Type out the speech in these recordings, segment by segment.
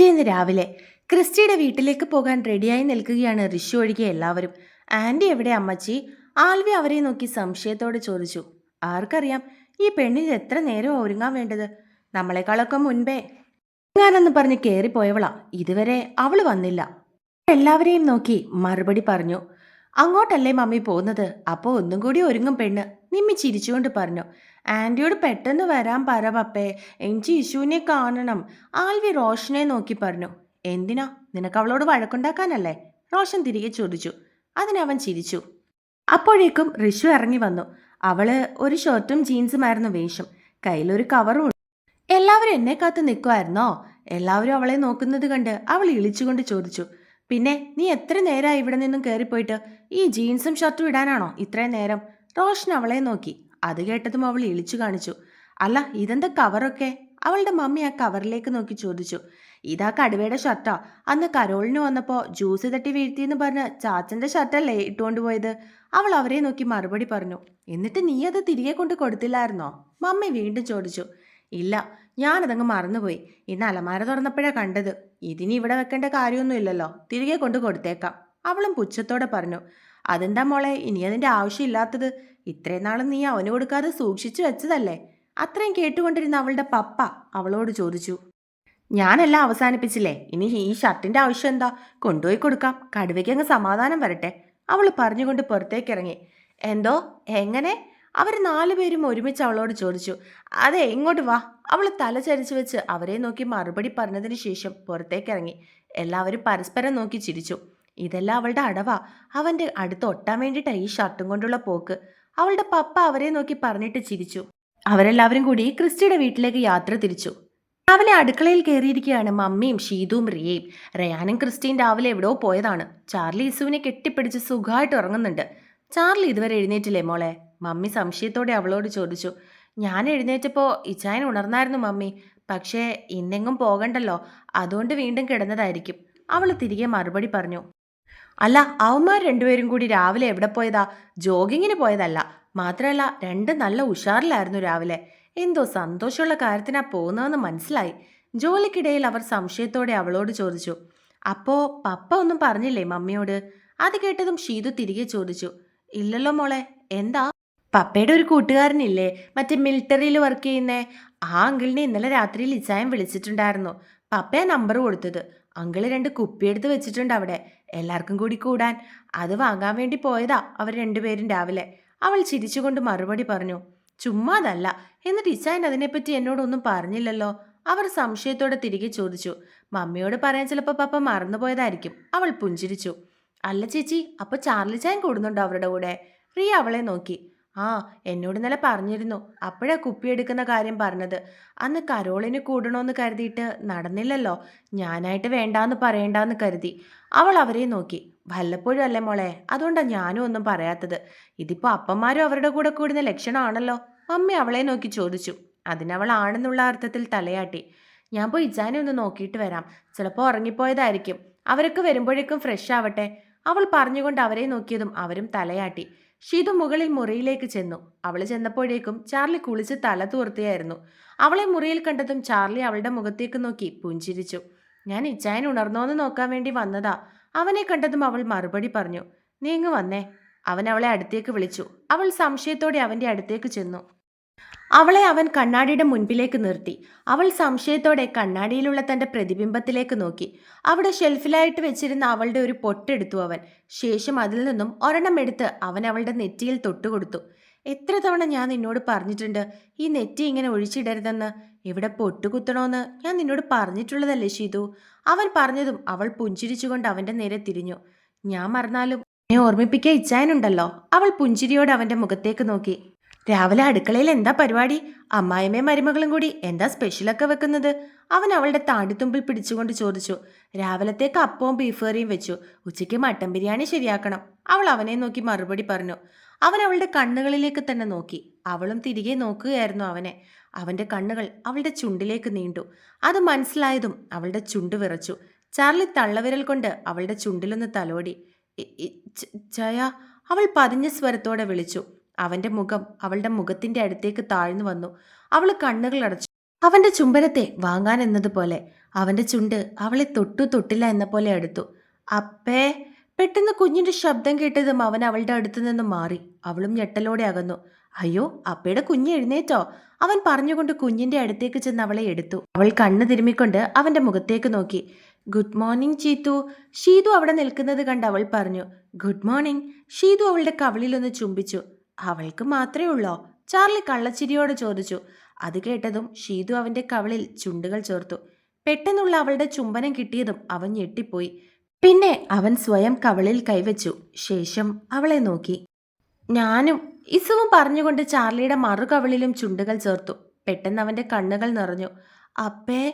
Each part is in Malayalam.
പിറ്റേന്ന് രാവിലെ ക്രിസ്റ്റിയുടെ വീട്ടിലേക്ക് പോകാൻ റെഡിയായി നിൽക്കുകയാണ് ഋഷു ഒഴികെ എല്ലാവരും. ആന്റി എവിടെ അമ്മച്ചി? ആൽവി അവരെ നോക്കി സംശയത്തോടെ ചോദിച്ചു. ആർക്കറിയാം ഈ പെണ്ണിന് എത്ര നേരം ഒരുങ്ങാൻ വേണ്ടത്? നമ്മളെക്കാളൊക്കെ മുൻപേ. ഒരുങ്ങാനെന്ന് പറഞ്ഞ് കയറിപ്പോയവളാ ഇതുവരെ അവൾ വന്നില്ല. എല്ലാവരെയും നോക്കി മറുപടി പറഞ്ഞു. അങ്ങോട്ടല്ലേ മമ്മി പോകുന്നത്? അപ്പോൾ ഒന്നും കൂടി ഒരുങ്ങും പെണ്ണ്. നിമ്മി ചിരിച്ചുകൊണ്ട് പറഞ്ഞു ആന്റിയോട് പെട്ടെന്ന് വരാൻ പറ പപ്പേ എനിക്ക് ഇശുവിനെ കാണണം. ആൽവി റോഷനെ നോക്കി പറഞ്ഞു എന്തിനാ? നിനക്ക് അവളോട് വഴക്കുണ്ടാക്കാനല്ലേ? റോഷൻ തിരികെ ചോദിച്ചു അതിനവൻ ചിരിച്ചു. അപ്പോഴേക്കും ഋഷു ഇറങ്ങി വന്നു അവൾ ഒരു ഷർട്ടും ജീൻസുമായിരുന്നു വേഷം കയ്യിലൊരു കവറും. എല്ലാവരും എന്നെ കാത്ത് നിൽക്കുമായിരുന്നോ എല്ലാവരും അവളെ നോക്കുന്നത് കണ്ട് അവൾ ഇളിച്ചുകൊണ്ട് ചോദിച്ചു പിന്നെ നീ എത്ര നേരമായി ഇവിടെ നിന്നും കയറിപ്പോയിട്ട് ഈ ജീൻസും ഷർട്ടും ഇടാനാണോ ഇത്രയും നേരം? റോഷൻ അവളെ നോക്കി. അത് കേട്ടതും അവൾ ഇളിച്ചു കാണിച്ചു. അല്ല ഇതെന്താ കവറൊക്കെ? അവളുടെ മമ്മി ആ കവറിലേക്ക് നോക്കി ചോദിച്ചു. ഇതാ കടുവയുടെ ഷർട്ടാ. അന്ന് കരോളിന് വന്നപ്പോ ജ്യൂസ് തട്ടി വീഴ്ത്തിയെന്ന് പറഞ്ഞ് ചാച്ചന്റെ ഷർട്ടല്ലേ ഇട്ടുകൊണ്ട് പോയത്? അവൾ അവരെ നോക്കി മറുപടി പറഞ്ഞു. എന്നിട്ട് നീ അത് തിരികെ കൊണ്ട് കൊടുത്തില്ലായിരുന്നോ? മമ്മി വീണ്ടും ചോദിച്ചു. ഇല്ല ഞാനതങ്ങ് മറന്നുപോയി. ഇന്ന് അലമാര തുറന്നപ്പോഴാ കണ്ടത്. ഇതിനി ഇവിടെ വെക്കേണ്ട കാര്യമൊന്നുമില്ലല്ലോ. തിരികെ കൊണ്ട് കൊടുത്തേക്കാം. അവളും പുച്ഛത്തോടെ പറഞ്ഞു. അതെന്താ മോളെ? ഇനി അതിന്റെ ആവശ്യമില്ലാത്തത്. ഇത്രയും നാളും നീ അവന് കൊടുക്കാതെ സൂക്ഷിച്ചു വെച്ചതല്ലേ? അത്രയും കേട്ടുകൊണ്ടിരുന്ന അവളുടെ പപ്പ അവളോട് ചോദിച്ചു. ഞാനെല്ലാം അവസാനിപ്പിച്ചില്ലേ? ഇനി ഈ ഷർട്ടിന്റെ ആവശ്യം എന്താ? കൊണ്ടുപോയി കൊടുക്കാം. കടുവയ്ക്ക് അങ്ങ് സമാധാനം വരട്ടെ. അവൾ പറഞ്ഞുകൊണ്ട് പുറത്തേക്കിറങ്ങി എന്തോ? എങ്ങനെ? അവർ നാലുപേരും ഒരുമിച്ച് അവളോട് ചോദിച്ചു. അതെ ഇങ്ങോട്ട് വാ. അവൾ തല ചരിച്ചു വെച്ച് അവരെ നോക്കി മറുപടി പറഞ്ഞതിന് ശേഷം പുറത്തേക്കിറങ്ങി എല്ലാവരും പരസ്പരം നോക്കി ചിരിച്ചു. ഇതെല്ലാം അവളുടെ അടവാ. അവന്റെ അടുത്ത് ഒട്ടാൻ വേണ്ടിയിട്ടാണ് ഈ ഷർട്ടും കൊണ്ടുള്ള പോക്ക്. അവളുടെ പപ്പ അവരെ നോക്കി പറഞ്ഞിട്ട് ചിരിച്ചു. അവരെല്ലാവരും കൂടി ക്രിസ്റ്റിയുടെ വീട്ടിലേക്ക് യാത്ര തിരിച്ചു. രാവിലെ അടുക്കളയിൽ കയറിയിരിക്കുകയാണ് മമ്മിയും ഷീതുവും റിയയും. റയാനും ക്രിസ്റ്റീൻ രാവിലെ എവിടെയോ പോയതാണ്. ചാർലി ഇസുവിനെ കെട്ടിപ്പിടിച്ച് സുഖമായിട്ട് ഉറങ്ങുന്നുണ്ട്. ചാർലി ഇതുവരെ എഴുന്നേറ്റില്ലേ മോളെ? മമ്മി സംശയത്തോടെ അവളോട് ചോദിച്ചു. ഞാൻ എഴുന്നേറ്റപ്പോൾ ഇച്ചായൻ ഉണർന്നായിരുന്നു മമ്മി. പക്ഷേ ഇന്നെങ്ങും പോകണ്ടല്ലോ. അതുകൊണ്ട് വീണ്ടും കിടന്നതായിരിക്കും. അവൾ തിരികെ മറുപടി പറഞ്ഞു. അല്ല അവന്മാർ രണ്ടുപേരും കൂടി രാവിലെ എവിടെ പോയതാ? ജോഗിങ്ങിന് പോയതല്ല. മാത്രമല്ല രണ്ട് നല്ല ഉഷാറിലായിരുന്നു രാവിലെ. എന്തോ സന്തോഷമുള്ള കാര്യത്തിനാ പോകുന്നതെന്ന് മനസ്സിലായി. ജോലിക്കിടയിൽ അവർ സംശയത്തോടെ അവളോട് ചോദിച്ചു. അപ്പോ പപ്പ ഒന്നും പറഞ്ഞില്ലേ മമ്മിയോട്? അത് കേട്ടതും ഷീതു തിരികെ ചോദിച്ചു. ഇല്ലല്ലോ മോളെ എന്താ? പപ്പയുടെ ഒരു കൂട്ടുകാരനില്ലേ? മറ്റേ മിലിറ്ററിയിൽ വർക്ക് ചെയ്യുന്നേ. ആ അങ്കിളിനെ ഇന്നലെ രാത്രിയിൽ ഇച്ചായം വിളിച്ചിട്ടുണ്ടായിരുന്നു. പപ്പയാ നമ്പർ കൊടുത്തത്. അങ്കിൾ രണ്ട് കുപ്പിയെടുത്ത് വെച്ചിട്ടുണ്ട് അവിടെ. എല്ലാവർക്കും കൂടി കൂടാൻ. അത് വാങ്ങാൻ വേണ്ടി പോയതാ അവർ രണ്ടുപേരും രാവിലെ. അവൾ ചിരിച്ചുകൊണ്ട് മറുപടി പറഞ്ഞു ചുമ്മാതല്ല എന്നിട്ട് ഇച്ചായൻ അതിനെപ്പറ്റി എന്നോടൊന്നും പറഞ്ഞില്ലല്ലോ? അവർ സംശയത്തോടെ തിരികെ ചോദിച്ചു. മമ്മിയോട് പറയാൻ ചിലപ്പോൾ പപ്പ മറന്നുപോയതായിരിക്കും അവൾ പുഞ്ചിരിച്ചു. അല്ല ചേച്ചി അപ്പോൾ ചാർലി ചായൻ കൂടുന്നുണ്ടോ അവരുടെ കൂടെ? റിയ അവളെ നോക്കി. ആ എന്നോട് ഇന്നലെ പറഞ്ഞിരുന്നു. അപ്പോഴാ കുപ്പിയെടുക്കുന്ന കാര്യം പറഞ്ഞത്. അന്ന് കരോളിന് കൂടണമെന്ന് കരുതിയിട്ട് നടന്നില്ലല്ലോ. ഞാനായിട്ട് വേണ്ടാന്ന് പറയണ്ടാന്ന് കരുതി. അവൾ അവരെ നോക്കി. വല്ലപ്പോഴും അല്ലേ മോളെ? അതുകൊണ്ടാണ് ഞാനും ഒന്നും പറയാത്തത്. ഇതിപ്പോ അപ്പന്മാരും അവരുടെ കൂടെ കൂടുന്ന ലക്ഷണമാണല്ലോ. മമ്മി അവളെ നോക്കി ചോദിച്ചു. അതിനവൾ ആണെന്നുള്ള അർത്ഥത്തിൽ തലയാട്ടി. ഞാൻ പോയി ഇജാനെ ഒന്ന് നോക്കിയിട്ട് വരാം. ചിലപ്പോൾ ഉറങ്ങിപ്പോയതായിരിക്കും. അവരൊക്കെ വരുമ്പോഴേക്കും ഫ്രഷ് ആവട്ടെ. അവൾ പറഞ്ഞുകൊണ്ട് അവരെ നോക്കിയതും അവരും തലയാട്ടി. ഷീതു മുകളിൽ മുറിയിലേക്ക് ചെന്നു. അവൾ ചെന്നപ്പോഴേക്കും ചാർലി കുളിച്ച് തല തൂർത്തിയായിരുന്നു. അവളെ മുറിയിൽ കണ്ടതും ചാർലി അവളുടെ മുഖത്തേക്ക് നോക്കി പുഞ്ചിരിച്ചു. ഞാൻ ഇച്ചായൻ ഉണർന്നോന്ന് നോക്കാൻ വേണ്ടി വന്നതാ. അവനെ കണ്ടതും അവൾ മറുപടി പറഞ്ഞു നീങ്ങു വന്നേ. അവൻ അവളെ അടുത്തേക്ക് വിളിച്ചു. അവൾ സംശയത്തോടെ അവന്റെ അടുത്തേക്ക് ചെന്നു. അവളെ അവൻ കണ്ണാടിയുടെ മുൻപിലേക്ക് നിർത്തി. അവൾ സംശയത്തോടെ കണ്ണാടിയിലുള്ള തന്റെ പ്രതിബിംബത്തിലേക്ക് നോക്കി. അവിടെ ഷെൽഫിലായിട്ട് വെച്ചിരുന്ന അവളുടെ ഒരു പൊട്ടെടുത്തു അവൻ. ശേഷം അതിൽ നിന്നും ഒരെണ്ണം എടുത്ത് അവൻ അവളുടെ നെറ്റിയിൽ തൊട്ടുകൊടുത്തു. എത്ര തവണ ഞാൻ നിന്നോട് പറഞ്ഞിട്ടുണ്ട്? ഈ നെറ്റി ഇങ്ങനെ ഒഴിച്ചിടരുതെന്ന്. ഇവിടെ പൊട്ടുകുത്തണോന്ന്? ഞാൻ നിന്നോട് പറഞ്ഞിട്ടുള്ളതല്ലേ ഷീതു? അവൻ പറഞ്ഞതും അവൾ പുഞ്ചിരിച്ചുകൊണ്ട് അവന്റെ നേരെ തിരിഞ്ഞു. ഞാൻ മറന്നാലും എന്നെ ഓർമ്മിപ്പിക്കാൻ ഇച്ചായനുണ്ടല്ലോ അവൾ പുഞ്ചിരിയോട് അവന്റെ മുഖത്തേക്ക് നോക്കി. രാവിലെ അടുക്കളയിൽ എന്താ പരിപാടി? അമ്മായിമ്മയും മരുമകളും കൂടി എന്താ സ്പെഷ്യലൊക്കെ വെക്കുന്നത്? അവൻ അവളുടെ താടിത്തുമ്പിൽ പിടിച്ചുകൊണ്ട് ചോദിച്ചു. രാവിലത്തേക്ക് അപ്പവും ബീഫ് കറിയും വെച്ചു. ഉച്ചയ്ക്ക് മട്ടൻ ബിരിയാണി ശരിയാക്കണം. അവൾ അവനെ നോക്കി മറുപടി പറഞ്ഞു. അവൻ അവളുടെ കണ്ണുകളിലേക്ക് തന്നെ നോക്കി. അവളും തിരികെ നോക്കുകയായിരുന്നു അവനെ. അവന്റെ കണ്ണുകൾ അവളുടെ ചുണ്ടിലേക്ക് നീണ്ടു. അത് മനസ്സിലായതും അവളുടെ ചുണ്ട് വിറച്ചു. ചാർലി തള്ളവിരൽ കൊണ്ട് അവളുടെ ചുണ്ടിലൊന്ന് തലോടി. "ഇ- ഇ- ചയ? അവൾ പതിഞ്ഞ സ്വരത്തോടെ വിളിച്ചു. അവന്റെ മുഖം അവളുടെ മുഖത്തിന്റെ അടുത്തേക്ക് താഴ്ന്നു വന്നു. അവൾ കണ്ണുകൾ അടച്ചു. അവന്റെ ചുംബനത്തെ വാങ്ങാൻ എന്നതുപോലെ അവന്റെ ചുണ്ട് അവളെ തൊട്ടു തൊട്ടില്ല എന്ന പോലെ അടുത്തു അപ്പേ പെട്ടെന്ന് കുഞ്ഞിന്റെ ശബ്ദം കേട്ടതും അവൻ അവളുടെ അടുത്തു നിന്ന് മാറി. അവളും ഞെട്ടലോടെ അകന്നു. അയ്യോ അപ്പയുടെ കുഞ്ഞ് എഴുന്നേറ്റോ? അവൻ പറഞ്ഞുകൊണ്ട് കുഞ്ഞിന്റെ അടുത്തേക്ക് ചെന്ന് അവളെ എടുത്തു. അവൾ കണ്ണു തിരുമ്മിക്കൊണ്ട് അവന്റെ മുഖത്തേക്ക് നോക്കി. ഗുഡ് മോർണിംഗ് ചീത്തു ഷീതു അവിടെ നിൽക്കുന്നത് കണ്ട് അവൾ പറഞ്ഞു. Good morning. ഷീതു അവളുടെ കവളിലൊന്ന് ചുംബിച്ചു. അവൾക്ക് മാത്രമേ ഉള്ളോ? ചാർലി കള്ളച്ചിരിയോടെ ചോദിച്ചു. അത് കേട്ടതും ഷീതു അവന്റെ കവളിൽ ചുണ്ടുകൾ ചേർത്തു. പെട്ടെന്നുള്ള അവളുടെ ചുംബനം കിട്ടിയതും അവൻ ഞെട്ടിപ്പോയി. പിന്നെ അവൻ സ്വയം കവളിൽ കൈവച്ചു. ശേഷം അവളെ നോക്കി. ഞാനും ഇസുവും പറഞ്ഞുകൊണ്ട് ചാർലിയുടെ മറുകവളിലും ചുണ്ടുകൾ ചേർത്തു. പെട്ടെന്ന് അവന്റെ കണ്ണുകൾ നിറഞ്ഞു. അപ്പേ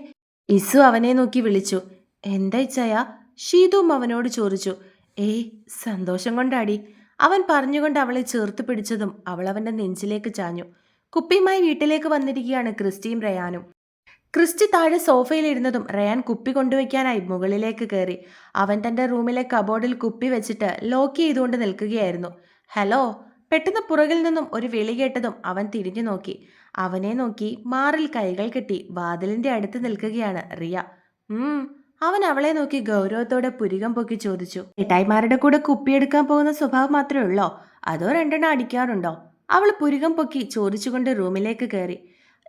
ഇസു അവനെ നോക്കി വിളിച്ചു. എന്താ ഇച്ചയ? ഷീതുവും അവനോട് ചോദിച്ചു. ഏയ് സന്തോഷം കൊണ്ടാടി. അവൻ പറഞ്ഞുകൊണ്ട് അവളെ ചേർത്ത് പിടിച്ചതും അവൾ അവന്റെ നെഞ്ചിലേക്ക് ചാഞ്ഞു. കുപ്പിയുമായി വീട്ടിലേക്ക് വന്നിരിക്കുകയാണ് ക്രിസ്റ്റിയും റയാനും. ക്രിസ്റ്റി താഴെ സോഫയിലിരുന്നതും റയാൻ കുപ്പി കൊണ്ടുവയ്ക്കാനായി മുകളിലേക്ക് കയറി. അവൻ തന്റെ റൂമിലെ കബോർഡിൽ കുപ്പി വെച്ചിട്ട് ലോക്ക് ചെയ്തുകൊണ്ട് നിൽക്കുകയായിരുന്നു. ഹലോ? പെട്ടെന്ന് പുറകിൽ നിന്നും ഒരു വിളി കേട്ടതും അവൻ തിരിഞ്ഞു നോക്കി. അവനെ നോക്കി മാറിൽ കൈകൾ കെട്ടി വാതിലിന്റെ അടുത്ത് നിൽക്കുകയാണ് റിയ. അവൻ അവളെ നോക്കി ഗൗരവത്തോടെ പുരികം പൊക്കി ചോദിച്ചു മിഠായിമാരുടെ കൂടെ കുപ്പിയെടുക്കാൻ പോകുന്ന സ്വഭാവം മാത്രമേ ഉള്ളോ? അതോ രണ്ടെണ്ണം അടിക്കാറുണ്ടോ? അവൾ പുരികം പൊക്കി ചോദിച്ചുകൊണ്ട് റൂമിലേക്ക് കയറി.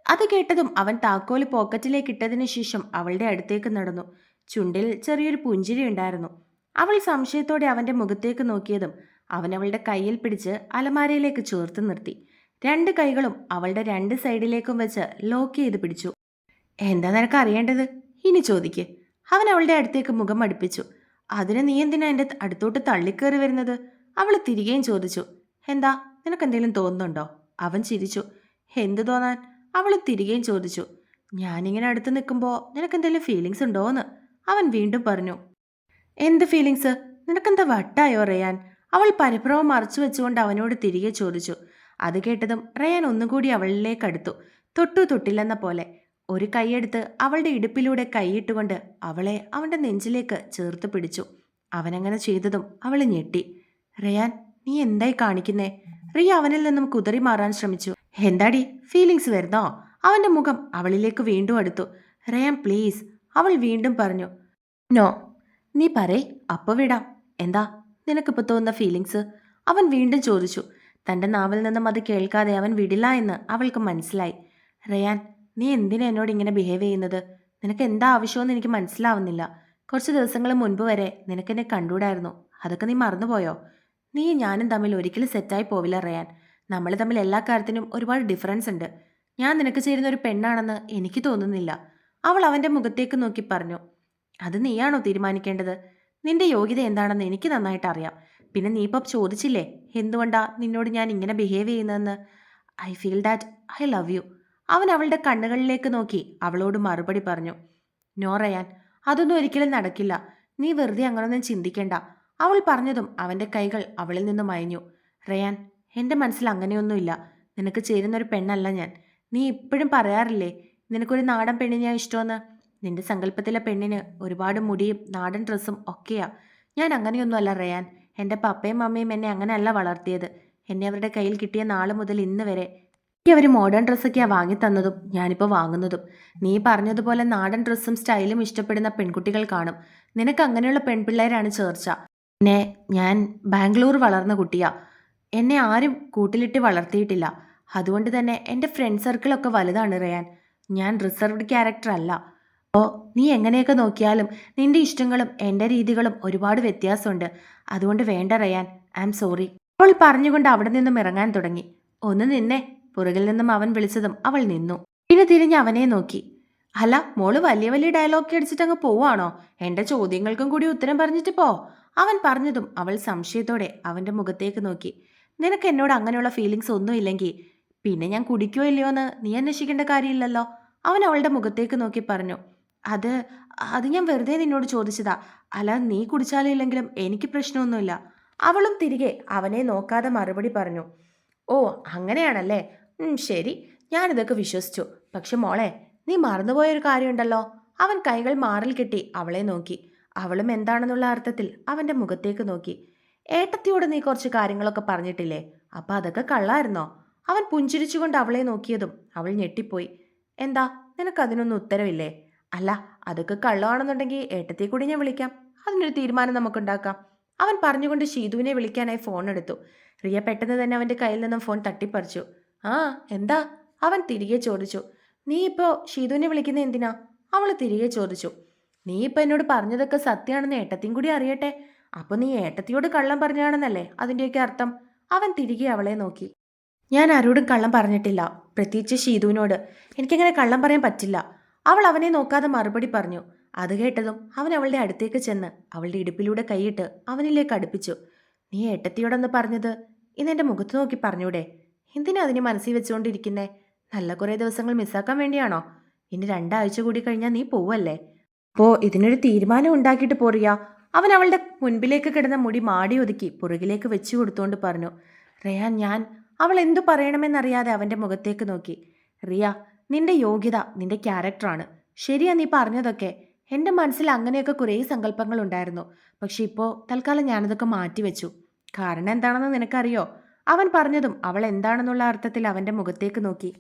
അത് കേട്ടതും അവൻ താക്കോൽ പോക്കറ്റിലേക്ക് ഇട്ടതിന് ശേഷം അവളുടെ അടുത്തേക്ക് നടന്നു. ചുണ്ടിൽ ചെറിയൊരു പുഞ്ചിരി ഉണ്ടായിരുന്നു. അവൾ സംശയത്തോടെ അവന്റെ മുഖത്തേക്ക് നോക്കിയതും അവൻ അവളുടെ കയ്യിൽ പിടിച്ച് അലമാരയിലേക്ക് ചേർത്ത് നിർത്തി. രണ്ട് കൈകളും അവളുടെ രണ്ട് സൈഡിലേക്കും വെച്ച് ലോക്ക് ചെയ്ത് പിടിച്ചു. എന്താ നിനക്ക് അറിയേണ്ടത്? ഇനി ചോദിക്ക്. അവൻ അവളുടെ അടുത്തേക്ക് മുഖം അടുപ്പിച്ചു. അതിന് നീ എന്തിനാ എന്റെ അടുത്തോട്ട് തള്ളിക്കേറി വരുന്നത്? അവൾ തിരികെയും ചോദിച്ചു. എന്താ നിനക്ക് എന്തെങ്കിലും തോന്നുന്നുണ്ടോ? അവൻ ചിരിച്ചു. എന്ത് തോന്നാൻ? അവൾ തിരികെയും ചോദിച്ചു. ഞാനിങ്ങനെ അടുത്ത് നിൽക്കുമ്പോൾ നിനക്ക് എന്തെങ്കിലും ഫീലിങ്സ് ഉണ്ടോന്ന്? അവൻ വീണ്ടും പറഞ്ഞു. എന്ത് ഫീലിങ്സ് നിനക്കെന്താ വട്ടായോ റയാൻ? അവൾ പരിഭ്രമം മറച്ചു വെച്ചുകൊണ്ട് അവനോട് തിരികെ ചോദിച്ചു. അത് കേട്ടതും റയാൻ ഒന്നുകൂടി അവളിലേക്ക് അടുത്തു. തൊട്ടു തൊട്ടില്ലെന്ന പോലെ ഒരു കൈയെടുത്ത് അവളുടെ ഇടുപ്പിലൂടെ കൈയിട്ടുകൊണ്ട് അവളെ അവന്റെ നെഞ്ചിലേക്ക് ചേർത്ത് പിടിച്ചു. അവനങ്ങനെ ചെയ്തതും അവൾ ഞെട്ടി. റയാൻ നീ എന്തായി കാണിക്കുന്നേ? റിയ അവനിൽ നിന്നും കുതറി മാറാൻ ശ്രമിച്ചു. എന്താടി? ഫീലിങ്സ് വരുന്നോ? അവന്റെ മുഖം അവളിലേക്ക് വീണ്ടും അടുത്തു. റയാൻ പ്ലീസ് അവൾ വീണ്ടും പറഞ്ഞു. നോ നീ പറയ് അപ്പൊ വിടാം. എന്താ? നിനക്കിപ്പോൾ തോന്നുന്ന ഫീലിങ്സ്? അവൻ വീണ്ടും ചോദിച്ചു. തന്റെ നാവിൽ നിന്നും അത് കേൾക്കാതെ അവൻ വിടില്ല എന്ന് അവൾക്ക് മനസ്സിലായി. റയാൻ നീ എന്തിനാ എന്നോട് ഇങ്ങനെ ബിഹേവ് ചെയ്യുന്നത്? നിനക്ക് എന്താ ആവശ്യമെന്ന് എനിക്ക് മനസ്സിലാവുന്നില്ല. കുറച്ച് ദിവസങ്ങൾ മുൻപ് വരെ നിനക്ക് എന്നെ കണ്ടൂടായിരുന്നു അതൊക്കെ നീ മറന്നുപോയോ? നീ ഞാനും തമ്മിൽ ഒരിക്കലും സെറ്റായി പോവില്ല റയാൻ. നമ്മൾ തമ്മിൽ എല്ലാ കാര്യത്തിനും ഒരുപാട് ഡിഫറൻസ് ഉണ്ട്. ഞാൻ നിനക്ക് ചേരുന്ന ഒരു പെണ്ണാണെന്ന് എനിക്ക് തോന്നുന്നില്ല. അവൾ അവന്റെ മുഖത്തേക്ക് നോക്കി പറഞ്ഞു അത് നീയാണോ തീരുമാനിക്കേണ്ടത്? നിന്റെ യോഗ്യത എന്താണെന്ന് എനിക്ക് നന്നായിട്ട് അറിയാം. പിന്നെ നീ ഇപ്പം ചോദിച്ചില്ലേ എന്തുകൊണ്ടാ നിന്നോട് ഞാൻ ഇങ്ങനെ ബിഹേവ് ചെയ്യുന്നതെന്ന്? I feel that I love you അവൻ അവളുടെ കണ്ണുകളിലേക്ക് നോക്കി. അവളോട് മറുപടി പറഞ്ഞു നോറയാൻ അതൊന്നും ഒരിക്കലും നടക്കില്ല. നീ വെറുതെ അങ്ങനൊന്നും ചിന്തിക്കേണ്ട. അവൾ പറഞ്ഞതും അവന്റെ കൈകൾ അവളിൽ നിന്ന് മയഞ്ഞു. റയാൻ എന്റെ മനസ്സിൽ അങ്ങനെയൊന്നുമില്ല. നിനക്ക് ചേരുന്നൊരു പെണ്ണല്ല ഞാൻ. നീ ഇപ്പോഴും പറയാറില്ലേ നിനക്കൊരു നാടൻ പെണ്ണിനെയാ ഇഷ്ടമെന്ന്? നിന്റെ സങ്കല്പത്തിലെ പെണ്ണിന് ഒരുപാട് മുടിയും നാടൻ ഡ്രസ്സും ഒക്കെയാ. ഞാൻ അങ്ങനെയൊന്നുമല്ല റയാൻ. എന്റെ പപ്പയും മമ്മിയും എന്നെ അങ്ങനെയല്ല വളർത്തിയത്. എന്നെ അവരുടെ കയ്യിൽ കിട്ടിയ നാൾ മുതൽ ഇന്ന് വരെ എനിക്ക് അവർ മോഡേൺ ഡ്രസ്സൊക്കെയാണ് വാങ്ങിത്തന്നതും ഞാനിപ്പോൾ വാങ്ങുന്നതും. നീ പറഞ്ഞതുപോലെ നാടൻ ഡ്രസ്സും സ്റ്റൈലും ഇഷ്ടപ്പെടുന്ന പെൺകുട്ടികൾ കാണും. നിനക്ക് അങ്ങനെയുള്ള പെൺപിള്ളേരാണ് ചേർച്ച. പിന്നെ ഞാൻ ബാംഗ്ലൂർ വളർന്ന കുട്ടിയാ. എന്നെ ആരും കൂട്ടിലിട്ട് വളർത്തിയിട്ടില്ല. അതുകൊണ്ട് തന്നെ എന്റെ ഫ്രണ്ട് സർക്കിളൊക്കെ വലുതാണ് റയാൻ. ഞാൻ റിസർവ്ഡ് ക്യാരക്ടർ അല്ല. അപ്പോൾ നീ എങ്ങനെയൊക്കെ നോക്കിയാലും നിന്റെ ഇഷ്ടങ്ങളും എന്റെ രീതികളും ഒരുപാട് വ്യത്യാസമുണ്ട്. അതുകൊണ്ട് വേണ്ട റയാൻ. ഐ ആം സോറി അവൾ പറഞ്ഞുകൊണ്ട് അവിടെ നിന്നും ഇറങ്ങാൻ തുടങ്ങി. ഒന്ന് നിന്നെ പുറകിൽ നിന്നും അവൻ വിളിച്ചതും അവൾ നിന്നു. പിന്നെ തിരിഞ്ഞ് അവനെ നോക്കി. അല്ല മോൾ വലിയ വലിയ ഡയലോഗ് അടിച്ചിട്ട് അങ്ങ് പോവാണോ? എന്റെ ചോദ്യങ്ങൾക്കും കൂടി ഉത്തരം പറഞ്ഞിട്ട് പോ. അവൻ പറഞ്ഞതും അവൾ സംശയത്തോടെ അവന്റെ മുഖത്തേക്ക് നോക്കി. നിനക്ക് എന്നോട് അങ്ങനെയുള്ള ഫീലിങ്സ് ഒന്നും ഇല്ലെങ്കിൽ പിന്നെ ഞാൻ കുടിക്കോ ഇല്ലയോ എന്ന് നീ അന്വേഷിക്കേണ്ട കാര്യമില്ലല്ലോ. അവൻ അവളുടെ മുഖത്തേക്ക് നോക്കി പറഞ്ഞു. അത് അത് ഞാൻ വെറുതെ നിന്നോട് ചോദിച്ചതാ. അല്ല നീ കുടിച്ചാലും ഇല്ലെങ്കിലും എനിക്ക് പ്രശ്നമൊന്നുമില്ല. അവളും തിരികെ അവനെ നോക്കാതെ മറുപടി പറഞ്ഞു. ഓ അങ്ങനെയാണല്ലേ? ശരി. ഞാനിതൊക്കെ വിശ്വസിച്ചു. പക്ഷെ മോളെ നീ മറന്നുപോയൊരു കാര്യമുണ്ടല്ലോ. അവൻ കൈകൾ മാറിൽ കെട്ടി അവളെ നോക്കി. അവളും എന്താണെന്നുള്ള അർത്ഥത്തിൽ അവന്റെ മുഖത്തേക്ക് നോക്കി. ഏട്ടത്തിയോട് നീ കുറച്ച് കാര്യങ്ങളൊക്കെ പറഞ്ഞിട്ടില്ലേ? അപ്പം അതൊക്കെ കള്ളായിരുന്നോ? അവൻ പുഞ്ചിരിച്ചുകൊണ്ട് അവളെ നോക്കിയതും അവൾ ഞെട്ടിപ്പോയി. എന്താ? നിനക്കതിനൊന്നും ഉത്തരവില്ലേ? അല്ല അതൊക്കെ കള്ളമാണെന്നുണ്ടെങ്കിൽ ഏട്ടത്തെ കൂടി ഞാൻ വിളിക്കാം. അതിനൊരു തീരുമാനം നമുക്കുണ്ടാക്കാം. അവൻ പറഞ്ഞുകൊണ്ട് ഷീതുവിനെ വിളിക്കാനായി ഫോൺ എടുത്തു. റിയ പെട്ടെന്ന് തന്നെ അവന്റെ കയ്യിൽ നിന്നും ഫോൺ തട്ടിപ്പറിച്ചു. ആ എന്താ? അവൻ തിരികെ ചോദിച്ചു. നീ ഇപ്പോ ഷീതുവിനെ വിളിക്കുന്ന എന്തിനാ? അവൾ തിരികെ ചോദിച്ചു. നീ ഇപ്പം എന്നോട് പറഞ്ഞതൊക്കെ സത്യമാണെന്ന് ഏട്ടത്തിയും കൂടി അറിയട്ടെ. അപ്പോൾ നീ ഏട്ടത്തിയോട് കള്ളം പറഞ്ഞാണെന്നല്ലേ അതിന്റെയൊക്കെ അർത്ഥം? അവൻ തിരികെ അവളെ നോക്കി. ഞാൻ ആരോടും കള്ളം പറഞ്ഞിട്ടില്ല പ്രത്യേകിച്ച് ഷീതുവിനോട്. എനിക്കങ്ങനെ കള്ളം പറയാൻ പറ്റില്ല. അവൾ അവനെ നോക്കാതെ മറുപടി പറഞ്ഞു. അത് കേട്ടതും അവൻ അവളുടെ അടുത്തേക്ക് ചെന്ന് അവളുടെ ഇടുപ്പിലൂടെ കൈയിട്ട് അവനിലേക്ക് അടുപ്പിച്ചു. നീ ഏട്ടത്തിയോടൊന്ന് പറഞ്ഞത് ഇന്ന് എന്റെ മുഖത്ത് നോക്കി പറഞ്ഞൂടെ? എന്തിനാ അതിനെ മനസ്സിൽ വെച്ചുകൊണ്ടിരിക്കുന്നേ? നല്ല കുറേ ദിവസങ്ങൾ മിസ്സാക്കാൻ വേണ്ടിയാണോ? ഇനി രണ്ടാഴ്ച കൂടി കഴിഞ്ഞാൽ നീ പോവല്ലേ? അപ്പോൾ ഇതിനൊരു തീരുമാനം ഉണ്ടാക്കിയിട്ട് പോറിയ. അവൻ അവളുടെ മുൻപിലേക്ക് കിടന്ന മുടി മാടി ഒതുക്കി പുറകിലേക്ക് വെച്ചു കൊടുത്തുകൊണ്ട് പറഞ്ഞു റയാൻ ഞാൻ അവൾ എന്തു പറയണമെന്നറിയാതെ അവന്റെ മുഖത്തേക്ക് നോക്കി. റിയ നിന്റെ യോഗ്യത നിന്റെ ക്യാരക്ടറാണ്. ശരിയാ നീ പറഞ്ഞതൊക്കെ. എന്റെ മനസ്സിൽ അങ്ങനെയൊക്കെ കുറേ സങ്കല്പങ്ങൾ ഉണ്ടായിരുന്നു പക്ഷെ ഇപ്പോൾ തൽക്കാലം ഞാനതൊക്കെ മാറ്റിവെച്ചു. കാരണം എന്താണെന്ന് നിനക്കറിയോ? അവൻ പറഞ്ഞതും അവൾ എന്താണെന്നുള്ള അർത്ഥത്തിൽ അവന്റെ മുഖത്തേക്ക് നോക്കി.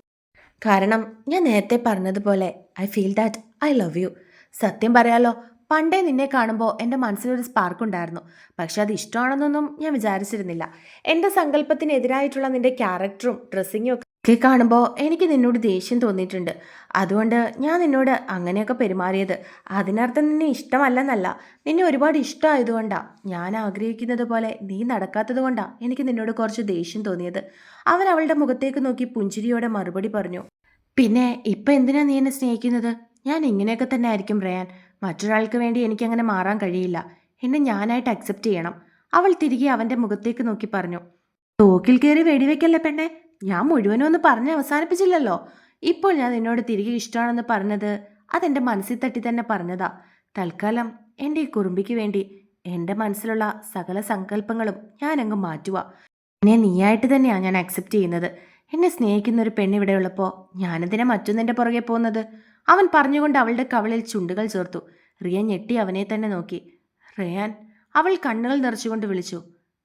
കാരണം ഞാൻ നേരത്തെ പറഞ്ഞതുപോലെ I feel that I love you സത്യം പറയാലോ പണ്ടേ നിന്നെ കാണുമ്പോൾ എന്റെ മനസ്സിലൊരു സ്പാർക്ക് ഉണ്ടായിരുന്നു. പക്ഷെ അത് ഇഷ്ടമാണെന്നൊന്നും ഞാൻ വിചാരിച്ചിരുന്നില്ല. എന്റെ സങ്കല്പത്തിനെതിരായിട്ടുള്ള നിന്റെ ക്യാരക്ടറും ഡ്രസ്സിങ്ങും ഒക്കെ കാണുമ്പോൾ എനിക്ക് നിന്നോട് ദേഷ്യം തോന്നിയിട്ടുണ്ട്. അതുകൊണ്ട് ഞാൻ നിന്നോട് അങ്ങനെയൊക്കെ പെരുമാറിയത്. അതിനർത്ഥം നിന്നെ ഇഷ്ടമല്ലെന്നല്ല. നിന്നെ ഒരുപാട് ഇഷ്ടമായതുകൊണ്ടാണ് ഞാൻ ആഗ്രഹിക്കുന്നത് പോലെ നീ നടക്കാത്തത് എനിക്ക് നിന്നോട് കുറച്ച് ദേഷ്യം തോന്നിയത്. അവൻ അവളുടെ മുഖത്തേക്ക് നോക്കി പുഞ്ചിരിയോടെ മറുപടി പറഞ്ഞു. പിന്നെ ഇപ്പം എന്തിനാ നീ എന്നെ സ്നേഹിക്കുന്നത്? ഞാൻ ഇങ്ങനെയൊക്കെ തന്നെ ആയിരിക്കും റയാൻ മറ്റൊരാൾക്ക് വേണ്ടി എനിക്കങ്ങനെ മാറാൻ കഴിയില്ല. എന്നെ ഞാനായിട്ട് അക്സെപ്റ്റ് ചെയ്യണം. അവൾ തിരികെ അവന്റെ മുഖത്തേക്ക് നോക്കി പറഞ്ഞു. തോക്കിൽ കയറി വെടിവെക്കല്ലേ പെണ്ണെ? ഞാൻ മുഴുവനും ഒന്ന് പറഞ്ഞ് അവസാനിപ്പിച്ചില്ലല്ലോ. ഇപ്പോൾ ഞാൻ നിന്നോട് തിരികെ ഇഷ്ടമാണെന്ന് പറഞ്ഞത് അതെന്റെ മനസ്സിൽ തട്ടി തന്നെ പറഞ്ഞതാ. തൽക്കാലം എന്റെ ഈ കുറുമ്പിക്ക് വേണ്ടി എന്റെ മനസ്സിലുള്ള സകല സങ്കല്പങ്ങളും ഞാനങ്ങ് മാറ്റുക എന്നെ നീയായിട്ട് തന്നെയാണ് ഞാൻ അക്സെപ്റ്റ് ചെയ്യുന്നത്. എന്നെ സ്നേഹിക്കുന്ന ഒരു പെണ്ണ് ഇവിടെ ഉള്ളപ്പോൾ ഞാനെന്തിനെ മറ്റൊന്നിന്റെ പുറകെ പോകുന്നത്? അവൻ പറഞ്ഞുകൊണ്ട് അവളുടെ കവളിൽ ചുണ്ടുകൾ ചേർത്തു. റിയ ഞെട്ടി അവനെ തന്നെ നോക്കി. റയാൻ അവൾ കണ്ണുകൾ നിറച്ചുകൊണ്ട് വിളിച്ചു.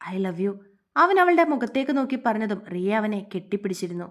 I love you. അവൻ അവളുടെ മുഖത്തേക്ക് നോക്കി പറഞ്ഞതും റിയ അവനെ കെട്ടിപ്പിടിച്ചിരുന്നു.